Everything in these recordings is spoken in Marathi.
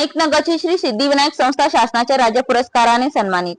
माणिकनगरची श्री सिद्धिविनायक संस्था शासनाच्या राज्य पुरस्काराने सन्मानित.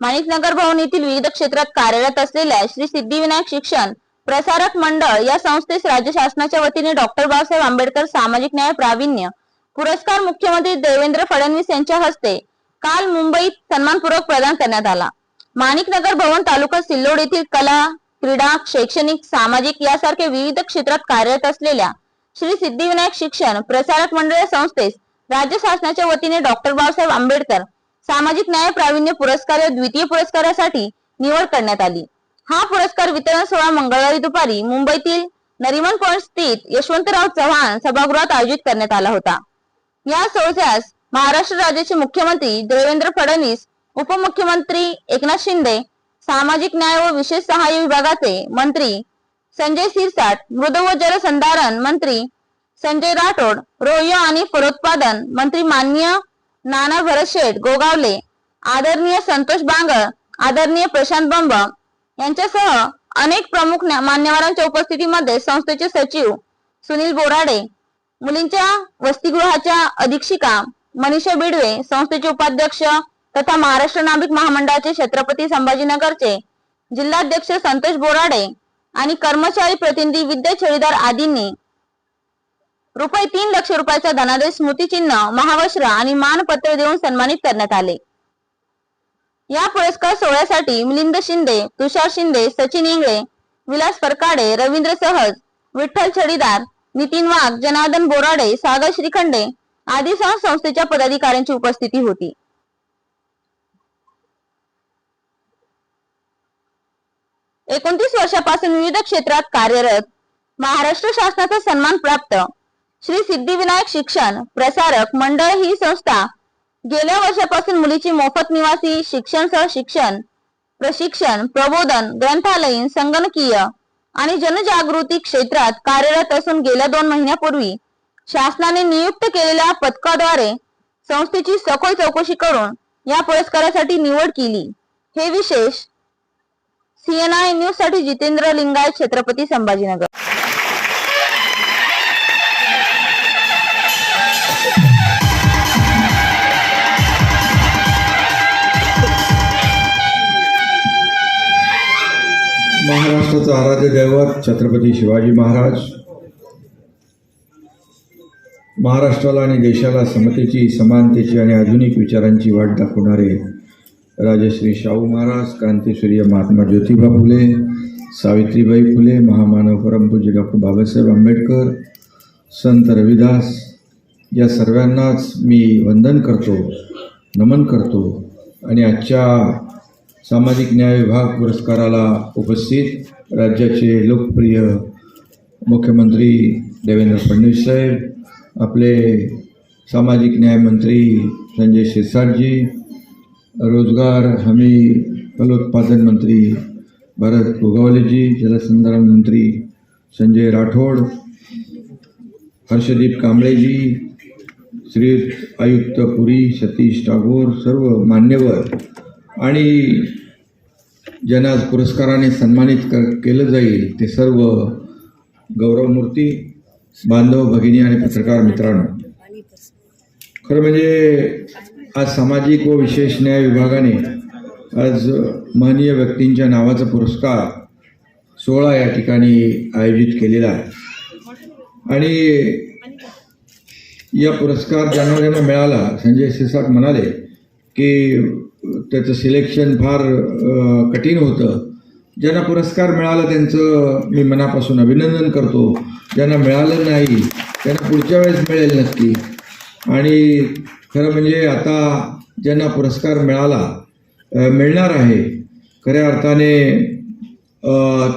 माणिकनगर भवन येथील विविध क्षेत्रात कार्यरत असलेल्या श्री सिद्धिविनायक शिक्षण प्रसारक मंडळ या संस्थेस राज्य शासनाच्या वतीने डॉक्टर बाबासाहेब आंबेडकर सामाजिक न्याय प्रावीण्य पुरस्कार मुख्यमंत्री देवेंद्र फडणवीस यांच्या हस्ते काल मुंबईत सन्मानपूर्वक प्रदान करण्यात आला. माणिकनगर भवन तालुका सिल्लोड येथील कला क्रीडा शैक्षणिक सामाजिक यासारखे विविध क्षेत्रात कार्यरत असलेल्या श्री सिद्धिविनायक शिक्षण प्रसारक मंडळ या संस्थेस राज्य शासनाच्या वतीने डॉक्टर बाबासाहेब आंबेडकर सामाजिक न्याय प्रावीण्य पुरस्कार या द्वितीय पुरस्कारासाठी निवड करण्यात आली. हा पुरस्कार वितरण सोहळा मंगळवारी दुपारी मुंबईतील नरिमन पॉइंट स्थित यशवंतराव चव्हाण सभागृहात आयोजित करण्यात आला होता. या सोहळ्यास महाराष्ट्र राज्याचे मुख्यमंत्री देवेंद्र फडणवीस उपमुख्यमंत्री एकनाथ शिंदे सामाजिक न्याय व विशेष सहाय्य विभागाचे मंत्री संजय सिरसाट मृद व जलसंधारण मंत्री संजय राठोड रोह्य आणि फलोत्पादन मंत्री मान्य नाना भरतशेठ गोगावले आदरणीय संतोष बांगर आदरणीय प्रशांत बंब यांच्यासह अनेक प्रमुख मान्यवरांच्या उपस्थितीमध्ये संस्थेचे सचिव सुनील बोराडे मुलींच्या वसतिगृहाच्या अधीक्षिका मनीषा बिडवे संस्थेचे उपाध्यक्ष तथा महाराष्ट्र नाभिक महामंडळाचे छत्रपती संभाजीनगरचे जिल्हाध्यक्ष संतोष बोराडे आणि कर्मचारी प्रतिनिधी विद्या छेडीदार आदींनी रुपये तीन लक्ष रुपयाचा धनादेश स्मृतिचिन्ह महावस्त्र आणि मानपत्र देऊन सन्मानित करण्यात आले. या पुरस्कार सोहळ्यासाठी मिलिंद शिंदे तुषार शिंदे सचिन इंगळे विलास परकाडे रवींद्र सहज विठ्ठल छडीदार नितीन वाघ जनार्दन बोराडे सागर श्रीखंडे आदीसह संस्थेच्या पदाधिकाऱ्यांची उपस्थिती होती. एकोणतीस वर्षापासून विविध क्षेत्रात कार्यरत महाराष्ट्र शासनाचा सन्मान प्राप्त श्री सिद्धिविनायक शिक्षण प्रसारक मंडळ ही संस्था गेल्या वर्षापासून मुलीची मोफत निवासी शिक्षण सह शिक्षण प्रशिक्षण प्रबोधन ग्रंथालयीन संगणकीय आणि जनजागृती क्षेत्रात कार्यरत असून गेल्या दोन महिन्यापूर्वी शासनाने नियुक्त केलेल्या पथकाद्वारे संस्थेची सखोल चौकशी करून या पुरस्कारासाठी निवड केली. हे विशेष सीएनआय न्यूजसाठी जितेंद्र लिंगायत छत्रपती संभाजीनगर. महाराष्ट्राचं आराध्य दैवत छत्रपती शिवाजी महाराज महाराष्ट्राला आणि देशाला समतेची समानतेची आणि आधुनिक विचारांची वाट दाखवणारे राजश्री शाहू महाराज क्रांतीसूर्य महात्मा ज्योतिबा फुले सावित्रीबाई फुले महामानव परमपूज्य डॉक्टर बाबासाहेब आंबेडकर संत रविदास या सर्वांनाच मी वंदन करतो नमन करतो आणि आजच्या सामाजिक न्याय विभाग पुरस्काराला उपस्थित राज्याचे लोकप्रिय मुख्यमंत्री देवेंद्र फडणवीस साहेब आपले सामाजिक न्याय मंत्री संजय शिरसाटजी रोजगार हमी फलोत्पादन मंत्री भरत गोगावलेजी जलसंधारण मंत्री संजय राठोड हर्षदीप कांबळेजी श्री आयुक्त पुरी सतीश टागोर सर्व मान्यवर आणि ज्यांना आज पुरस्काराने सन्मानित क केलं जाईल ते सर्व गौरवमूर्ती बांधव भगिनी आणि पत्रकार मित्रांनो. खरं म्हणजे आज सामाजिक व विशेष न्याय विभागाने आज महनीय व्यक्तींच्या नावाचा पुरस्कार सोहळा या ठिकाणी आयोजित केलेला आहे. आणि या पुरस्कार ज्यांना ज्यांना मिळाला संजय सिसाक म्हणाले की त्याचं सिलेक्शन फार कठीण होतं. ज्यांना पुरस्कार मिळाला त्यांचं मी मनापासून अभिनंदन करतो. ज्यांना मिळालं नाही त्यांना पुढच्या वेळेस मिळेल नक्की. आणि खरं म्हणजे आता ज्यांना पुरस्कार मिळाला मिळणार आहे खऱ्या अर्थाने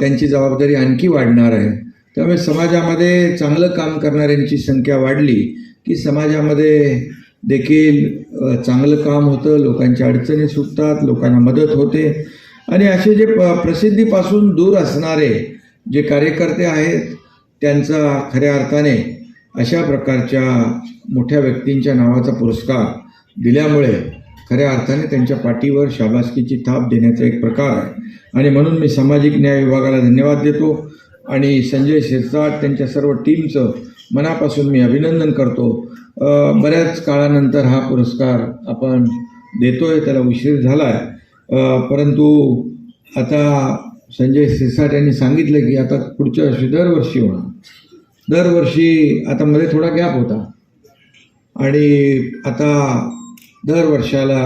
त्यांची जबाबदारी आणखी वाढणार आहे. त्यामुळे समाजामध्ये चांगलं काम करणाऱ्यांची संख्या वाढली की समाजामध्ये देखील चांगलं काम होतं लोकांच्या अडचणी सुटतात लोकांना मदत होते. आणि असे जे प प्रसिद्धीपासून दूर असणारे जे कार्यकर्ते आहेत त्यांचा खऱ्या अर्थाने अशा प्रकारच्या मोठ्या व्यक्तींच्या नावाचा पुरस्कार दिल्यामुळे खऱ्या अर्थाने त्यांच्या पाठीवर शाबासकीची थाप देण्याचा एक प्रकार आहे. आणि म्हणून मी सामाजिक न्याय विभागाला धन्यवाद देतो आणि संजय शिरसाट त्यांच्या सर्व टीमचं मनापासून मी अभिनंदन करतो. बऱ्याच काळानंतर हा पुरस्कार आपण देतोय त्याला उशीर झाला आहे परंतु आता संजय सिरसाट यांनी सांगितलं की आता पुढच्या वर्षी दरवर्षी होणार. दरवर्षी आता मध्ये थोडा गॅप होता. आणि आता दर वर्षाला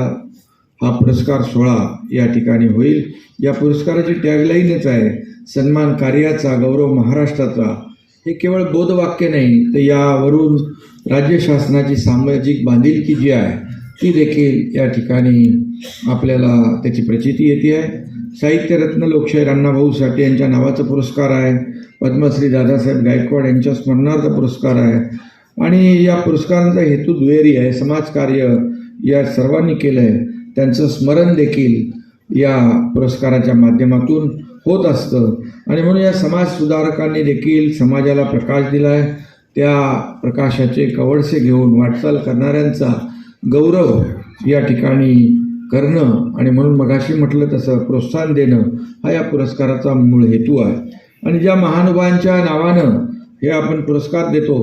हा पुरस्कार सोहळा या ठिकाणी होईल. या पुरस्काराची टॅगलाईनच आहे सन्मान कार्याचा गौरव महाराष्ट्राचा. हे केवळ बोधवाक्य नाही तर यावरून राज्य शासनाची सामाजिक बांधिलकी जी आहे ती देखील या ठिकाणी आपल्याला त्याची प्रचिती येते आहे. साहित्यरत्न लोकशाहीर अण्णाभाऊ साठे यांच्या नावाचा पुरस्कार आहे. पद्मश्री दादासाहेब गायकवाड यांच्या स्मरणार्थ पुरस्कार आहे. आणि या पुरस्कारांचा हेतू दुहेरी आहे. समाजकार्य या सर्वांनी केलं आहे त्यांचं स्मरण देखील या पुरस्काराच्या माध्यमातून होत असतं. आणि म्हणून या समाज सुधारकांनी देखील समाजाला प्रकाश दिला आहे त्या प्रकाशाचे कवडसे घेऊन वाटचाल करणाऱ्यांचा गौरव या ठिकाणी करणं आणि म्हणून मगाशी म्हटलं तसं प्रोत्साहन देणं हा या पुरस्काराचा मूळ हेतू आहे. आणि ज्या महानुभावांच्या नावानं हे आपण पुरस्कार देतो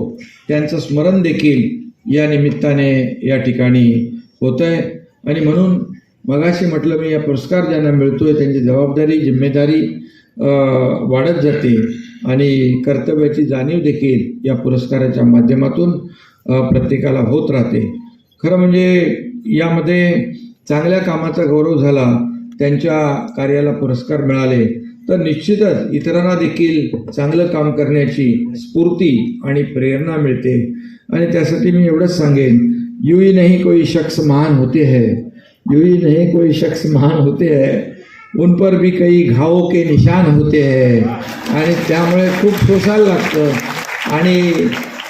त्यांचं स्मरण देखील या निमित्ताने या ठिकाणी होत आहे आणि म्हणून मगाशी म्हटलं मी या पुरस्कार ज्यांना मिळतो आहे त्यांची जबाबदारी जिम्मेदारी वाढत जाते आणि कर्तव्याची जाणीव देखील या पुरस्काराच्या माध्यमातून प्रत्येकाला होत राहते. खरं म्हणजे यामध्ये चांगल्या कामाचा गौरव झाला त्यांच्या कार्याला पुरस्कार मिळाले तर निश्चितच इतरांना देखील चांगलं काम करण्याची स्फूर्ती आणि प्रेरणा मिळते. आणि त्यासाठी मी एवढंच सांगेन यू ही कोई शख्स महान होते है यू ही कोई शख्स महान होते है उन पर भी कई घावों के निशान होते हैं। आणि त्यामुळे खूप सोसायला लागतं आणि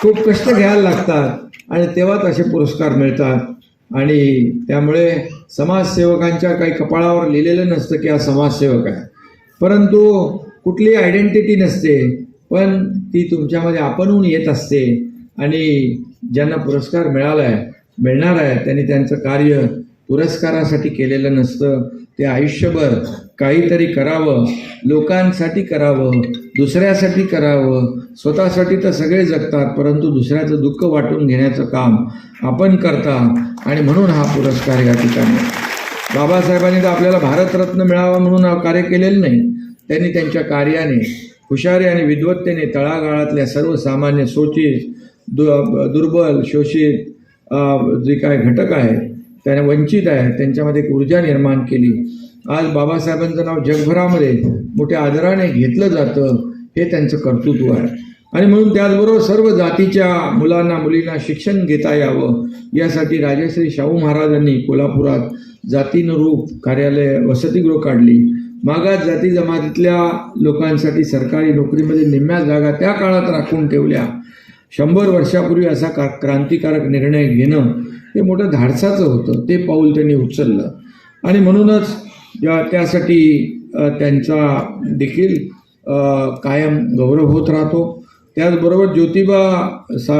खूप कष्ट घ्यायला लागतात आणि तेव्हाच असे पुरस्कार मिळतात. आणि त्यामुळे समाजसेवकांच्या काही कपाळावर लिहिलेलं नसतं की हा समाजसेवक आहे. परंतु कुठली आयडेंटिटी नसते पण ती तुमच्यामध्ये आपणहून येत असते. आणि ज्यांना पुरस्कार मिळाला आहे मिळणार आहे त्यांनी त्यांचं कार्य पुरस्कारासाठी केलेलं नसतं. ते आयुष्यभर काहीतरी करावं लोकांसाठी करावं दुसऱ्यासाठी करावं. स्वतःसाठी तर सगळे जगतात परंतु दुसऱ्याचं दुःख वाटून घेण्याचं काम आपण करता आणि म्हणून हा पुरस्कार या ठिकाणी. बाबासाहेबांनी तर आपल्याला भारतरत्न मिळावा म्हणून हा कार्य केलेलं नाही. त्यांनी त्यांच्या कार्याने हुशारी आणि विद्वत्तेने तळागाळातल्या सर्वसामान्य सोची दु दुर्बल शोषित जे काय घटक आहेत त्यांना वंचित आहे त्यांच्यामध्ये एक ऊर्जा निर्माण केली. आज बाबासाहेबांचं नाव जगभरामध्ये मोठ्या आदराने घेतलं जातं हे त्यांचं कर्तृत्व आहे. आणि म्हणून त्याचबरोबर सर्व जातीच्या मुलांना मुलींना शिक्षण घेता यावं यासाठी राजश्री शाहू महाराजांनी कोल्हापुरात जातीनुरूप कार्यालय वसतिगृह काढली. मागास जाती जमातीतल्या लोकांसाठी सरकारी नोकरीमध्ये निम्म्या जागा त्या काळात राखून ठेवल्या. शंभर वर्षापूर्वी असा का क्रांतिकारक निर्णय घेणं हे मोठं धाडसाचं होतं. ते पाऊल त्यांनी उचललं. आणि म्हणूनच या त्यासाठी त्यांचा देखील कायम गौरव होत राहतो. त्याचबरोबर ज्योतिबा सा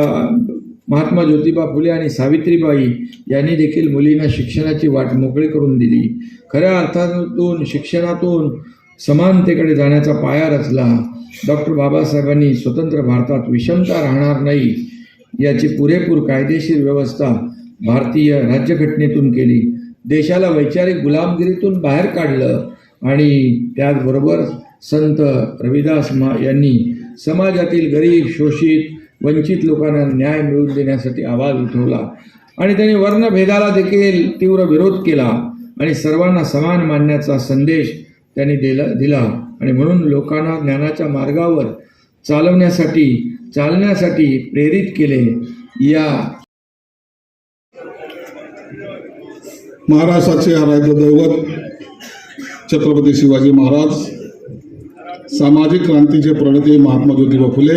महात्मा ज्योतिबा फुले आणि सावित्रीबाई यांनी देखील मुलींना शिक्षणाची वाट मोकळी करून दिली. खऱ्या अर्थातून शिक्षणातून समानतेकडे जाण्याचा पाया रचला. डॉक्टर बाबासाहेबांनी स्वतंत्र भारतात विषमता राहणार नाही याची पुरेपूर कायदेशीर व्यवस्था भारतीय राज्यघटनेतून केली. देशाला वैचारिक गुलामगिरीतून बाहेर काढलं आणि त्याचबरोबर संत रविदास मा यांनी समाजातील गरीब शोषित वंचित लोकांना न्याय मिळवून देण्यासाठी आवाज उठवला. आणि त्यांनी वर्णभेदाला देखील तीव्र विरोध केला आणि सर्वांना समान मानण्याचा संदेश त्यांनी दिला दिला. आणि म्हणून लोकांना ज्ञानाच्या मार्गावर चालवण्यासाठी चालण्यासाठी प्रेरित केले. या महाराष्ट्राचे आराध्य दैवत छत्रपती शिवाजी महाराज सामाजिक क्रांतीचे प्रणेते महात्मा ज्योतिबा फुले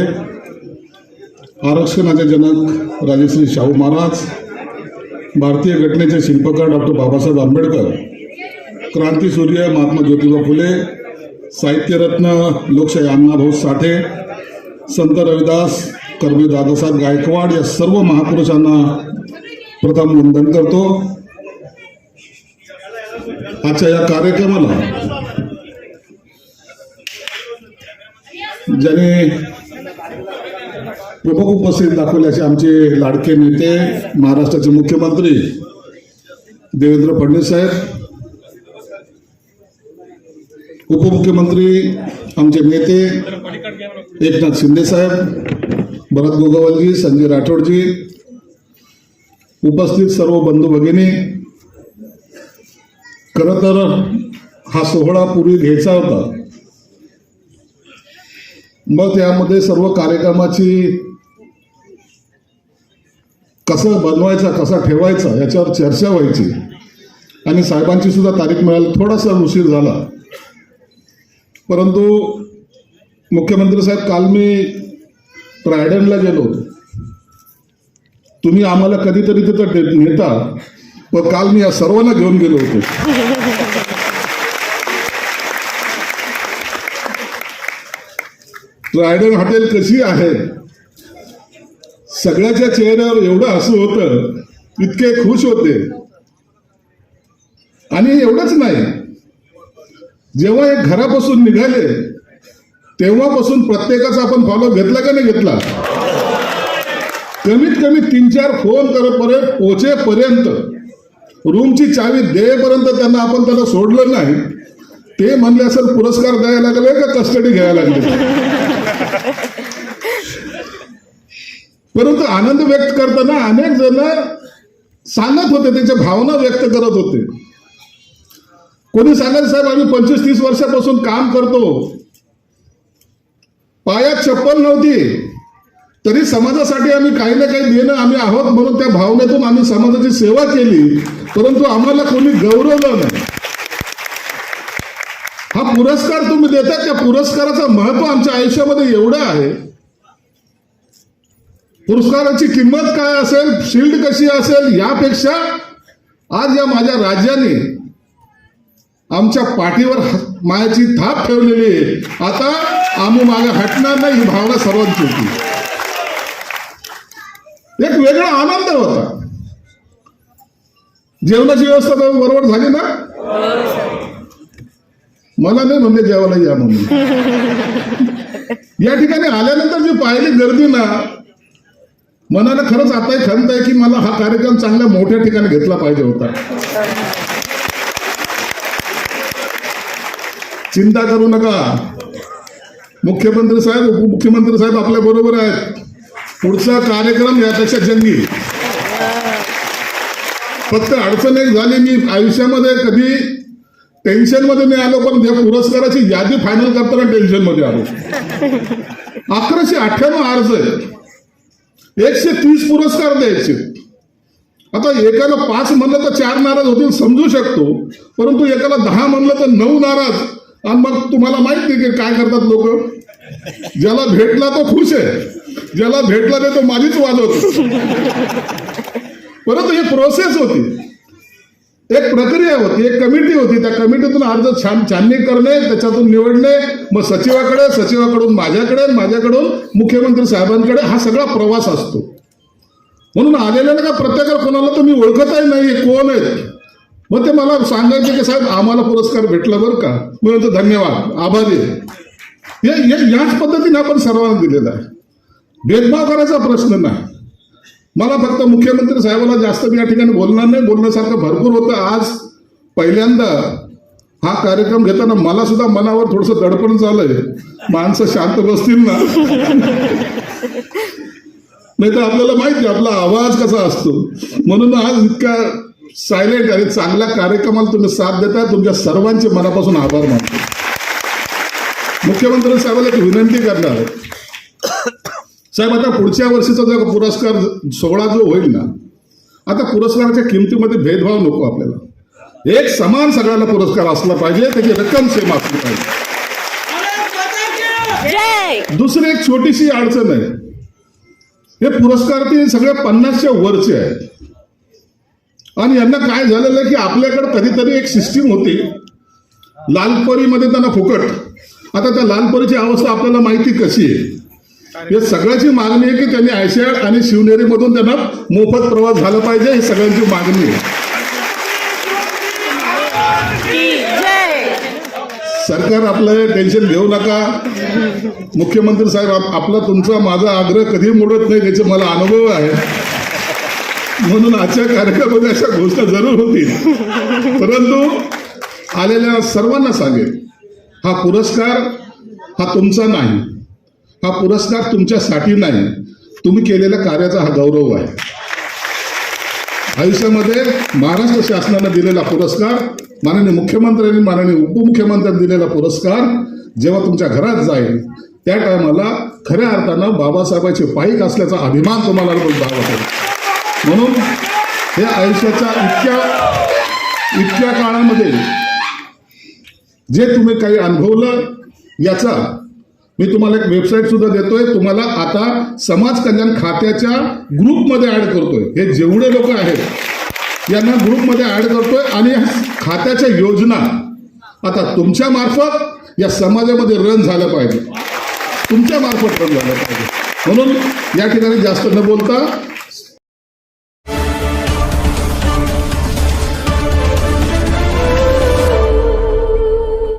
आरक्षणाचे जनक राजश्री शाहू महाराज भारतीय घटनेचे शिल्पकार डॉक्टर बाबासाहेब आंबेडकर क्रांतीसूर्य महात्मा ज्योतिबा फुले साहित्यरत्न लोकशाही अण्णाभाऊ साठे संत रविदास कर्मी दादासाहेब गायकवाड या सर्व महापुरुषांना प्रथम वंदन करतो. आजच्या या कार्यक्रमाला. ज्याने प्रमुख उपस्थित दाखवल्याचे आमचे लाडके नेते महाराष्ट्राचे मुख्यमंत्री देवेंद्र फडणवीस साहेब उपमुख्यमंत्री आमचे नेते एकनाथ शिंदे साहेब भरत गोगावलजी संजय राठोडजी उपस्थित सर्व बंधू भगिनी खरं तर हा सोहळा पूर्वी घ्यायचा होता. मग त्यामध्ये सर्व कार्यक्रमाची कसं बनवायचा कसा ठेवायचा याच्यावर चर्चा व्हायची. आणि साहेबांची सुद्धा तारीख मिळाली थोडासा उशीर झाला. परंतु मुख्यमंत्री साहेब काल मी ट्रायडनला गेलो होतो. तुम्ही आम्हाला कधीतरी तिथं नेता पण काल मी या सर्वांना घेऊन गेलो होतो. ट्रायडन हॉटेल कशी आहे? सगळ्याच्या चेहऱ्यावर एवढं हसू होतं इतके खुश होते. आणि एवढंच नाही जेव्हा हे घरापासून निघाले तेव्हापासून प्रत्येकाचा आपण फॉलो घेतला का नाही घेतला? कमीत कमी तीन चार फोन करेपर्यंत पोचेपर्यंत रूमची चावी देपर्यंत त्यांना आपण त्यांना सोडलं नाही. ते म्हणले असेल पुरस्कार द्यायला लागले का कस्टडी घ्यायला लागले? परंतु आनंद व्यक्त करताना अनेक जण सांगत होते त्यांच्या भावना व्यक्त करत होते. कोणी सांगायचं साहेब आम्ही पंचवीस तीस वर्षापासून काम करतो. पायात चप्पल नव्हती. तरी समाजासाठी आम्ही काही ना काही देणं आम्ही आहोत म्हणून त्या भावनेतून आम्ही समाजाची सेवा केली. परंतु आम्हाला कोणी गौरवलं नाही. हा पुरस्कार तुम्ही देता त्या पुरस्काराचं महत्त्व आमच्या आयुष्यामध्ये एवढं आहे. पुरस्काराची किंमत काय असेल शिल्ड कशी असेल यापेक्षा आज या माझ्या राज्याने आमच्या पाठीवर मायाची थाप ठेवलेली आहे. आता आम्ही मागे हटणार नाही ही भावना सर्वांची होती. एक वेगळा आनंद होता. जेवणाची व्यवस्था बरोबर झाली ना? मला नाही म्हणले जेवायला या म्हणून. या ठिकाणी आल्यानंतर मी पाहिली गर्दी ना मनाला खरंच आता खंत आहे की मला हा कार्यक्रम चांगल्या मोठ्या ठिकाणी घेतला पाहिजे होता. चिंता करू नका. मुख्यमंत्री साहेब उपमुख्यमंत्री साहेब आपल्या बरोबर आहेत. पुढचा कार्यक्रम यापेक्षा जंगी. फक्त अडचण एक झाली मी आयुष्यामध्ये कधी टेन्शनमध्ये नाही आलो पण त्या पुरस्काराची यादी फायनल करताना टेन्शनमध्ये आलो. अकराशे अठ्ठ्याण्णव अर्ज आहे एकशे तीस पुरस्कार द्यायचे. आता एकाला पाच म्हणलं तर चार नाराज होतील समजू शकतो. परंतु एकाला दहा म्हणलं तर नऊ नाराज. आणि मग तुम्हाला माहीत नाही की काय करतात लोक? ज्याला भेटला तो खुश आहे. ज्याला भेटला नाही तो माझीच वाजवतो. परंतु ही प्रोसेस होती. एक प्रक्रिया होती एक कमिटी होती. त्या कमिटीतून अर्ज छान छाननी करणे त्याच्यातून निवडणे मग सचिवाकडे सचिवाकडून माझ्याकडे माझ्याकडून मुख्यमंत्री साहेबांकडे हा सगळा प्रवास असतो. म्हणून आलेल्या का प्रत्येकाला कोणाला तुम्ही ओळखतही नाही हे कोण आहेत. मग ते मला सांगायचे की साहेब आम्हाला पुरस्कार भेटला बरं का? मी म्हणतो धन्यवाद आभारी आहे. हे याच पद्धतीने आपण सर्वांना दिलेला आहे. भेदभाव करायचा प्रश्न नाही. मला फक्त मुख्यमंत्री साहेबाला जास्त मी या ठिकाणी बोलणार नाही. बोलण्यासारखं भरपूर होतं. आज पहिल्यांदा हा कार्यक्रम घेताना मला सुद्धा मनावर थोडस दडपण झालंय. माणसं शांत बसतील ना? नाही तर आपल्याला माहिती आहे, आपला आवाज कसा असतो. म्हणून आज इतका सायलेंट आणि चांगल्या कार्यक्रमाला तुम्ही साथ देता तुमच्या सर्वांचे मनापासून आभार मानतो. मुख्यमंत्री साहेबाला एक विनंती करणार आहे. साहेब आता पुढच्या वर्षीचा जो पुरस्कार सोहळा जो होईल ना आता पुरस्काराच्या किमतीमध्ये भेदभाव नको आपल्याला. एक समान सगळ्यांना पुरस्कार असला पाहिजे त्याची रक्कम सेम असली पाहिजे. दुसरी एक छोटीशी अडचण आहे. हे पुरस्कार ते सगळे पन्नासच्या वरचे आहेत. आणि यांना काय झालेलं आहे की आपल्याकडे कधीतरी एक सिस्टीम होती. लालपरीमध्ये त्यांना फुकट. आता त्या लालपरीची अवस्था आपल्याला माहिती कशी आहे? या सगळ्याची मागणी आहे की त्यांनी आयशॅड आणि शिवनेरीमधून त्यांना मोफत प्रवास झाला पाहिजे ही सगळ्यांची मागणी आहे. सरकार आपलं टेन्शन घेऊ नका. मुख्यमंत्री साहेब आपला तुमचा माझा आग्रह कधी मोडत नाही त्याचे मला अनुभव आहे. म्हणून आजच्या कार्यक्रमामध्ये अशा घोषणा जरूर होतील. परंतु आलेल्या सर्वांना सांगेल हा पुरस्कार हा तुमचा नाही. हा पुरस्कार तुमच्यासाठी नाही. तुम्ही केलेल्या कार्याचा हा गौरव आहे. आयुष्यामध्ये महाराष्ट्र शासनानं दिलेला पुरस्कार माननीय मुख्यमंत्र्यांनी माननीय उपमुख्यमंत्र्यांनी दिलेला पुरस्कार जेव्हा तुमच्या घरात जाईल त्या टायमाला खऱ्या अर्थानं बाबासाहेबांचे पाईक असल्याचा अभिमान तुम्हाला जावा म्हणून हे आयुष्याच्या इतक्या इतक्या काळामध्ये जे तुम्ही काही अनुभवलं याचा मी तुम्हाला एक वेबसाईट सुद्धा देतोय. तुम्हाला आता समाज कल्याण खात्याच्या ग्रुपमध्ये ऍड करतोय. हे जेवढे लोक आहेत यांना ग्रुपमध्ये ऍड करतोय आणि खात्याच्या योजना आता तुमच्या मार्फत या समाजामध्ये रन झालं पाहिजे. तुमच्या मार्फत रन झालं पाहिजे. म्हणून या ठिकाणी जास्त न बोलता